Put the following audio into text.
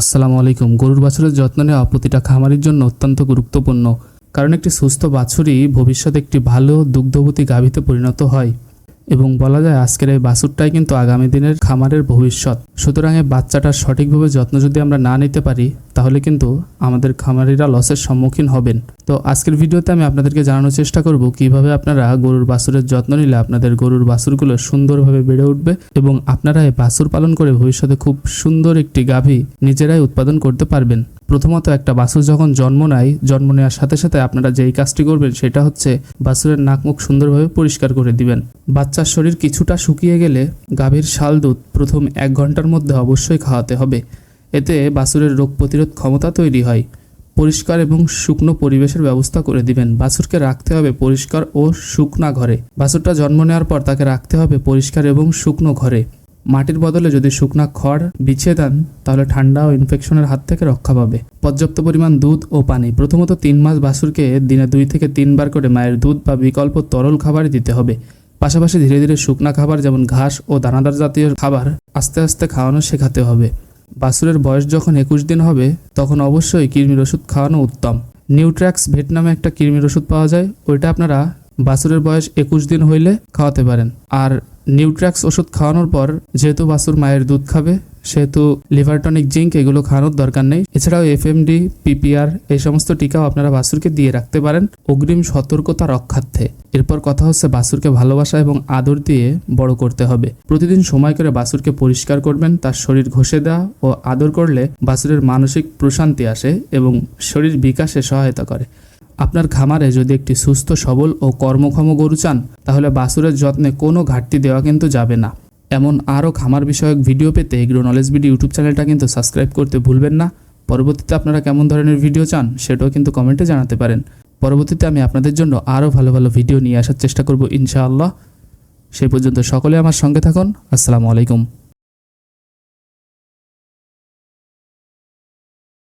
আসসালামু আলাইকুম। গরুর বাছুরের যত্ন নেওয়া প্রতিটা খামারির জন্য অত্যন্ত গুরুত্বপূর্ণ, কারণ একটি সুস্থ বাছুরই ভবিষ্যতে একটি ভালো দুগ্ধবতী গাভীতে পরিণত হয়। এবং বলা যায়, আজকের এই বাছুরটাই কিন্তু আগামী দিনের খামারের ভবিষ্যৎ। সুতরাং এই বাচ্চাটার সঠিকভাবে যত্ন যদি আমরা না নিতে পারি তাহলে কিন্তু আমাদের খামারিরা লসের সম্মুখীন হবেন। তো আজকের ভিডিওতে আমি আপনাদেরকে জানানোর চেষ্টা করব কীভাবে আপনারা গরুর বাছুরের যত্ন নিলে আপনাদের গরুর বাছুরগুলো সুন্দরভাবে বেড়ে উঠবে এবং আপনারা এই বাছুর পালন করে ভবিষ্যতে খুব সুন্দর একটি গাভী নিজেরাই উৎপাদন করতে পারবেন। প্রথমত একটা বাছুর যখন জন্ম নেয়, জন্ম নেওয়ার সাথে সাথে আপনারা যেই কাজটি করবেন সেটা হচ্ছে বাছুরের নাক মুখ সুন্দরভাবে পরিষ্কার করে দিবেন। বাচ্চার শরীর কিছুটা শুকিয়ে গেলে গাভীর শাল দুধ প্রথম এক ঘণ্টার মধ্যে অবশ্যই খাওয়াতে হবে। এতে বাছুরের রোগ প্রতিরোধ ক্ষমতা তৈরি হয়। পরিষ্কার এবং শুকনো পরিবেশের ব্যবস্থা করে দিবেন। বাছুরকে রাখতে হবে পরিষ্কার ও শুকনা ঘরে। বাছুরটা জন্ম নেওয়ার পর তাকে রাখতে হবে পরিষ্কার এবং শুকনো ঘরে। মাটির বদলে যদি শুকনা খড় বিছিয়ে দেন, তাহলে ঠান্ডা ও ইনফেকশনের হাত থেকে রক্ষা পাবে। পর্যাপ্ত পরিমাণ দুধ ও পানি। প্রথমত তিন মাস বাছুরকে দিনে দুই থেকে তিনবার করে মায়ের দুধ বা বিকল্প তরল খাবার দিতে হবে। পাশাপাশি ধীরে ধীরে শুকনা খাবার যেমন ঘাস ও দানাদার জাতীয় খাবার আস্তে আস্তে খাওয়ানো শেখাতে হবে। বাছুরের বয়স যখন একুশ দিন হবে, তখন অবশ্যই কৃমির ওষুধ খাওয়ানো উত্তম। নিউট্র্যাক্স ভেট নামে একটা কৃমির ওষুধ পাওয়া যায়, ওইটা আপনারা বাছুরের বয়স একুশ দিন হইলে খাওয়াতে পারেন। আর নিউট্র্যাক্স ওষুধ খাওয়ানোর পর যেহেতু বাছুর মায়ের দুধ খাবে, সেহেতু লিভারটনিক জিঙ্ক এগুলো খাওয়ানোর দরকার নেই। এছাড়াও এফএমডি, পিপিআর এই সমস্ত টিকাও আপনারা বাছুরকে দিয়ে রাখতে পারেন অগ্রিম সতর্কতা রক্ষার্থে। এরপর কথা হচ্ছে বাছুরকে ভালোবাসা এবং আদর দিয়ে বড় করতে হবে। প্রতিদিন সময় করে বাছুরকে পরিষ্কার করবেন, তার শরীর ঘষে দেওয়া ও আদর করলে বাছুরের মানসিক প্রশান্তি আসে এবং শরীর বিকাশে সহায়তা করে। আপনার খামারে যদি একটি সুস্থ, সবল ও কর্মক্ষম গরু চান, তাহলে বাছুরের যত্নে কোনো ঘাটতি দেওয়া কিন্তু যাবে না। এমন আরও খামার বিষয়ক ভিডিও পেতে এগ্রো নলেজ বিডি ইউটিউব চ্যানেলটা কিন্তু সাবস্ক্রাইব করতে ভুলবেন না। পরবর্তীতে আপনারা কেমন ধরনের ভিডিও চান, সেটাও কিন্তু কমেন্টে জানাতে পারেন। পরবর্তীতে আমি আপনাদের জন্য আরও ভালো ভালো ভিডিও নিয়ে আসার চেষ্টা করব ইনশাআল্লাহ। সেই পর্যন্ত সকলে আমার সঙ্গে থাকুন। আসসালামু আলাইকুম।